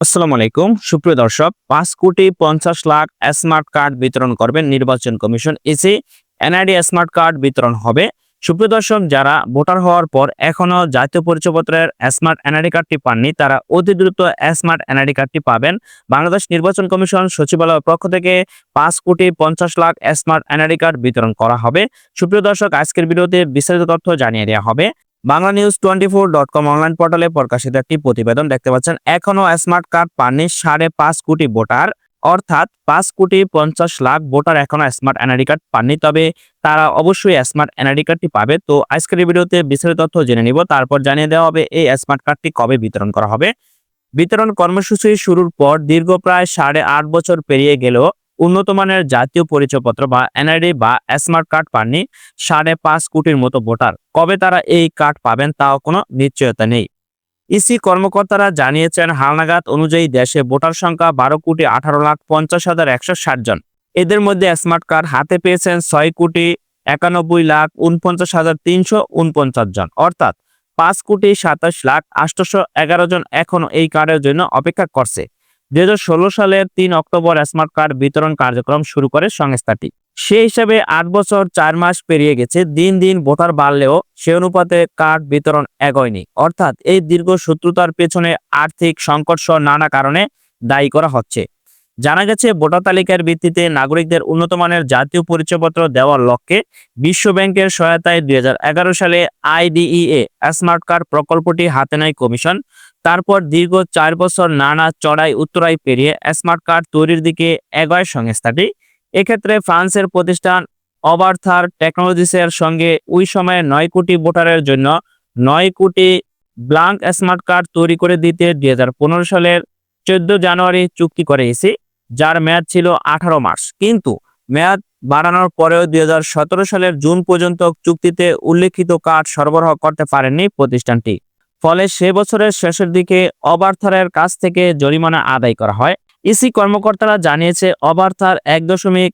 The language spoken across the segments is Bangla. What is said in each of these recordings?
আসসালামু আলাইকুম। সুপ্রিয় দর্শক, পাঁচ কোটি পঞ্চাশ লাখ স্মার্ট কার্ড বিতরণ করবেন নির্বাচন কমিশন। এসি এনআইডি স্মার্ট কার্ড বিতরণ হবে। সুপ্রিয় দর্শক, যারা ভোটার হওয়ার পর এখনও জাতীয় পরিচয়পত্রের স্মার্ট এনআইডি কার্ডটি পাননি, তারা অতি দ্রুত স্মার্ট এনআইডি কার্ডটি পাবেন। বাংলাদেশ নির্বাচন কমিশন সচিবালয়ের পক্ষ থেকে পাঁচ কোটি পঞ্চাশ লাখ স্মার্ট এনআইডি কার্ড বিতরণ করা হবে। সুপ্রিয় দর্শক, আজকের ভিডিওতে বিস্তারিত তথ্য জানিয়ে দেওয়া হবে। Bangla news twenty four dot com online portal প্রকাশিত একটি প্রতিবেদন দেখতে পাচ্ছেন। এখনও স্মার্ট কার্ড পাননি, সাড়ে পাঁচ কোটি ভোটার, অর্থাৎ পাঁচ কোটি পঞ্চাশ লাখ ভোটার এখনও স্মার্ট এনআইডি কার্ড পাননি। তবে তারা অবশ্যই স্মার্ট এনআইডি কার্ডটি পাবে। তো আজকের ভিডিওতে বিস্তারিত তথ্য জেনে নিব। তারপর জানিয়ে দেওয়া হবে এই স্মার্ট কার্ডটি কবে বিতরণ করা হবে। বিতরণ কর্মসূচি শুরুর পর দীর্ঘ প্রায় সাড়ে আট বছর পেরিয়ে গেলেও উন্নত মানের জাতীয় পরিচয়পত্র বা এনআইডি বা স্মার্ট কার্ড পাননি সাড়ে পাঁচ কোটির মতো ভোটার। কবে তারা এই কার্ড পাবেন তাও কোনো নিশ্চয়তা নেই। ইসি কর্মকর্তারা জানিয়েছেন হালনাগাদ অনুযায়ী দেশে ভোটার সংখ্যা বারো কোটি আঠারো লাখ পঞ্চাশ হাজার একশো ষাট জন। এদের মধ্যে স্মার্ট কার্ড হাতে পেয়েছেন ছয় কোটি একানব্বই লাখ উনপঞ্চাশ হাজার তিনশো উনপঞ্চাশ জন। অর্থাৎ পাঁচ কোটি সাতাশ লাখ আটশোশো এগারো জন এখনও এই কার্ডের জন্য অপেক্ষা করছে। দুই হাজার ষোলো সালের তিন অক্টোবর স্মার্ট কার্ড বিতরণ কার্যক্রম শুরু করে সংস্থাটি। সে হিসাবে আট বছর চার মাস পেরিয়ে গেছে, দিন দিন ভোটার বাড়লেও সে অনুপাতে কার্ড বিতরণ এগোয়নি। অর্থাৎ এই দীর্ঘ শত্রুতার পেছনে আর্থিক সংকট সহ নানা কারণে দায়ী করা হচ্ছে। জানা গেছে, ভোটার তালিকার ভিত্তিতে নাগরিকদের উন্নত মানের জাতীয় পরিচয়পত্র দেওয়ার লক্ষ্যে বিশ্ব ব্যাংকের সহায়তায় দুই হাজার এগারো সালে আইডিইএ স্মার্ট কার্ড প্রকল্পটি হাতে নেয় কমিশন। তারপর দীর্ঘ চার বছর নানা চড়াই উত্তরাই পেরিয়ে স্মার্ট কার্ড তৈরির দিকে এগোয় সংস্থাটি। এক্ষেত্রে ফ্রান্সের প্রতিষ্ঠান অবার্থার টেকনোলজিসের সঙ্গে ওই সময়ে নয় কোটি ভোটারের জন্য নয় কোটি ব্লাঙ্ক স্মার্ট কার্ড তৈরি করে দিতে দুই হাজার পনেরো সালের চোদ্দ জানুয়ারি চুক্তি করে এসি যার মেয়াদ ছিল আঠারো মাস। কিন্তু মেয়াদ বাড়ানোর পরেও দুই হাজার সতেরো সালের জুন পর্যন্ত চুক্তিতে উল্লেখিত কাঠ সরবরাহ করতে পারেনি প্রতিষ্ঠানটি। ফলে সে বছরের শেষের দিকে অবার্থারের কাছ থেকে জরিমানা আদায় করা হয়। ইসি কর্মকর্তারা জানিয়েছে, অবার্থার এক দশমিক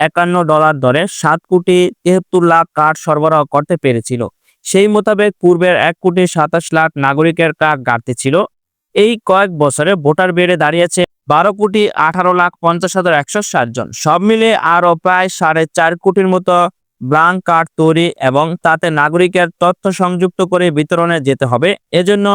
একান্ন ডলার দরে সাত কোটি তেহাত্তর লাখ কার্ড সরবরাহ করতে পেরেছিল। সেই মোতাবেক পূর্বের এক কোটি সাতাশ লাখ নাগরিকের কার্ড গাড়তে ছিল। এই কয়েক বছরে ভোটার বেড়ে দাঁড়িয়েছে বারো কোটি আঠারো লাখ পঞ্চাশ হাজার একশো ষাট জন। সব মিলে আরও প্রায় সাড়ে চার কোটির মতো ব্লাঙ্ক কার্ড তৈরি এবং তাতে নাগরিকের তথ্য সংযুক্ত করে বিতরণে যেতে হবে। এজন্য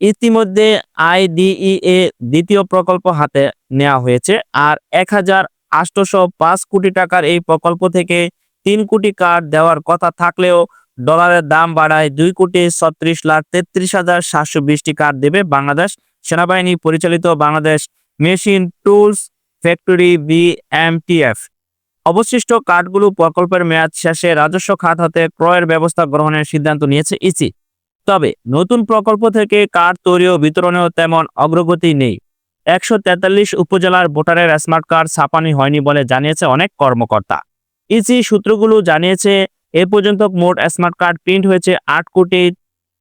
ইতিমধ্যে আইডিইএ দ্বিতীয় প্রকল্প হাতে নেওয়া হয়েছে। আর এক হাজার আটশোশো পাঁচ কোটি টাকার এই প্রকল্প থেকে তিন কোটি কার্ড দেওয়ার কথা থাকলেও ডলারের দাম বাড়ায় দুই কোটি ছত্রিশ লাখ তেত্রিশ হাজার সাতশো বিশটি কার্ড দেবে বাংলাদেশ সেনাবাহিনী পরিচালিত Bangladesh machine, tools, factory, BMTF. অবশিষ্ট কার্ডগুলো প্রকল্পের মেয়াদ শেষে রাজস্ব খাত হাতে ক্রয়ের ব্যবস্থা গ্রহণের সিদ্ধান্ত নিয়েছে ইসি। তবে নতুন প্রকল্প থেকে কার্ড তৈরি ও বিতরণেও তেমন অগ্রগতি নেই। একশো তেতাল্লিশ উপজেলার ভোটারের স্মার্ট কার্ড ছাপানি হয়নি বলে জানিয়েছে অনেক কর্মকর্তা। ইসি সূত্রগুলো জানিয়েছে, এ পর্যন্ত মোট স্মার্ট কার্ড প্রিন্ট হয়েছে আট কোটি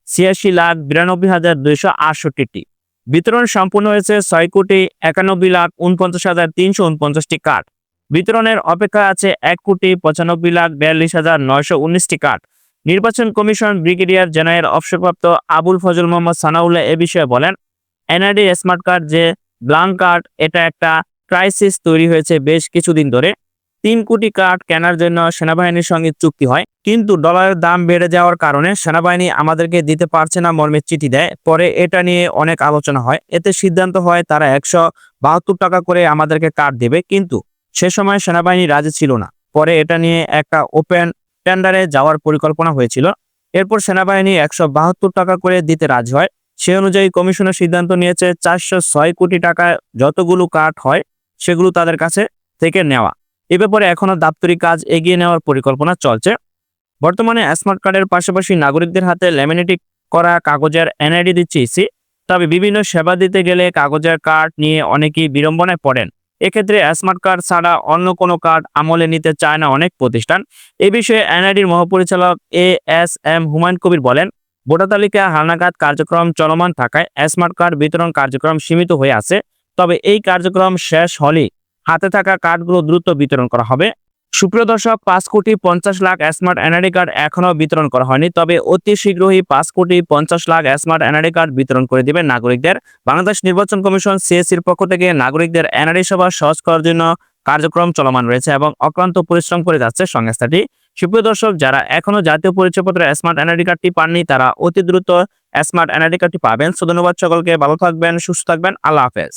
ছিয়াশি লাখ বিরানব্বই হাজার দুইশো আটষট্টিটি। বিতরণ সম্পূর্ণ হয়েছে ছয় কোটি একানব্বই লাখ উনপঞ্চাশ হাজার তিনশো উনপঞ্চাশটি কার্ড। বিতরণের অপেক্ষা আছে এক কোটি পঁচানব্বই লাখ বিয়াল্লিশ হাজার নয়শো উনিশটি কার্ড। নির্বাচন কমিশন ব্রিগেডিয়ার জেনারেল অবসরপ্রাপ্ত আবুল ফজল মোহাম্মদ সানাউল্লাহ এ বিষয়ে বলেন এনআইডি স্মার্ট কার্ড যে ব্লাঙ্ক কার্ড, এটা একটা ক্রাইসিস তৈরি হয়েছে বেশ কিছুদিন ধরে। তিন কোটি কার্ড কেনার জন্য সেনাবাহিনীর সঙ্গে চুক্তি হয়, কিন্তু ডলারের দাম বেড়ে যাওয়ার কারণে সেনাবাহিনী আমাদেরকে দিতে পারছে না মর্মের চিঠি দেয়। পরে এটা নিয়ে অনেক আলোচনা হয়। এতে সিদ্ধান্ত হয় তারা একশো বাহাত্তর টাকা করে আমাদেরকে কার্ড দেবে, কিন্তু সে সময় সেনাবাহিনী রাজি ছিল না। পরে এটা নিয়ে একটা ওপেন টেন্ডারে যাওয়ার পরিকল্পনা হয়েছিল। এরপর সেনাবাহিনী একশো বাহাত্তর টাকা করে দিতে রাজি হয়। সে অনুযায়ী কমিশনের সিদ্ধান্ত নিয়েছে, চারশো ছয় কোটি টাকা যতগুলো কাঠ হয় সেগুলো তাদের কাছে থেকে নেওয়া। এ ব্যাপারে এখনও দাপ্তরিক কাজ এগিয়ে নেওয়ার পরিকল্পনা চলছে। বর্তমানে স্মার্ট কার্ডের পাশাপাশি নাগরিকদের হাতে ল্যামিনেটিক করা কাগজের এনআইডি দিচ্ছে ইসি। তবে বিভিন্ন সেবা দিতে গেলে কাগজের কার্ড নিয়ে অনেকেই বিড়ম্বনায় পড়েন। এক্ষেত্রে স্মার্ট কার্ড ছাড়া অন্য কোনো কার্ড আমলে নিতে চায় না অনেক প্রতিষ্ঠান। এ বিষয়ে এনআইডির মহাপরিচালক A S M Humayun Kabir বলেন, ভোটার তালিকা হালনাগাদ কার্যক্রম চলমান থাকায় স্মার্ট কার্ড বিতরণ কার্যক্রম সীমিত হয়ে আছে। তবে এই কার্যক্রম শেষ হলেই হাতে থাকা কার্ডগুলো দ্রুত বিতরণ করা হবে। সুপ্রিয় দর্শক, পাঁচ কোটি পঞ্চাশ লাখ স্মার্ট এনআইডি কার্ড এখনও বিতরণ করা হয়নি, তবে অতি শীঘ্রই পাঁচ কোটি পঞ্চাশ লাখ স্মার্ট এনআইডি কার্ড বিতরণ করে দিবে নাগরিকদের। বাংলাদেশ নির্বাচন কমিশন সিএসির পক্ষ থেকে নাগরিকদের এনআইডি সেবা সহজ করার জন্য কার্যক্রম চলমান রয়েছে এবং অক্লান্ত পরিশ্রম করে যাচ্ছে সংস্থাটি। সুপ্রিয় দর্শক, যারা এখনও জাতীয় পরিচয়পত্র স্মার্ট এনআইডি কার্ডটি পাননি, তারা অতি দ্রুত স্মার্ট এনআইডি কার্ডটি পাবেন। সো ধন্যবাদ সকলকে, ভালো থাকবেন, সুস্থ থাকবেন, আল্লাহ হাফেজ।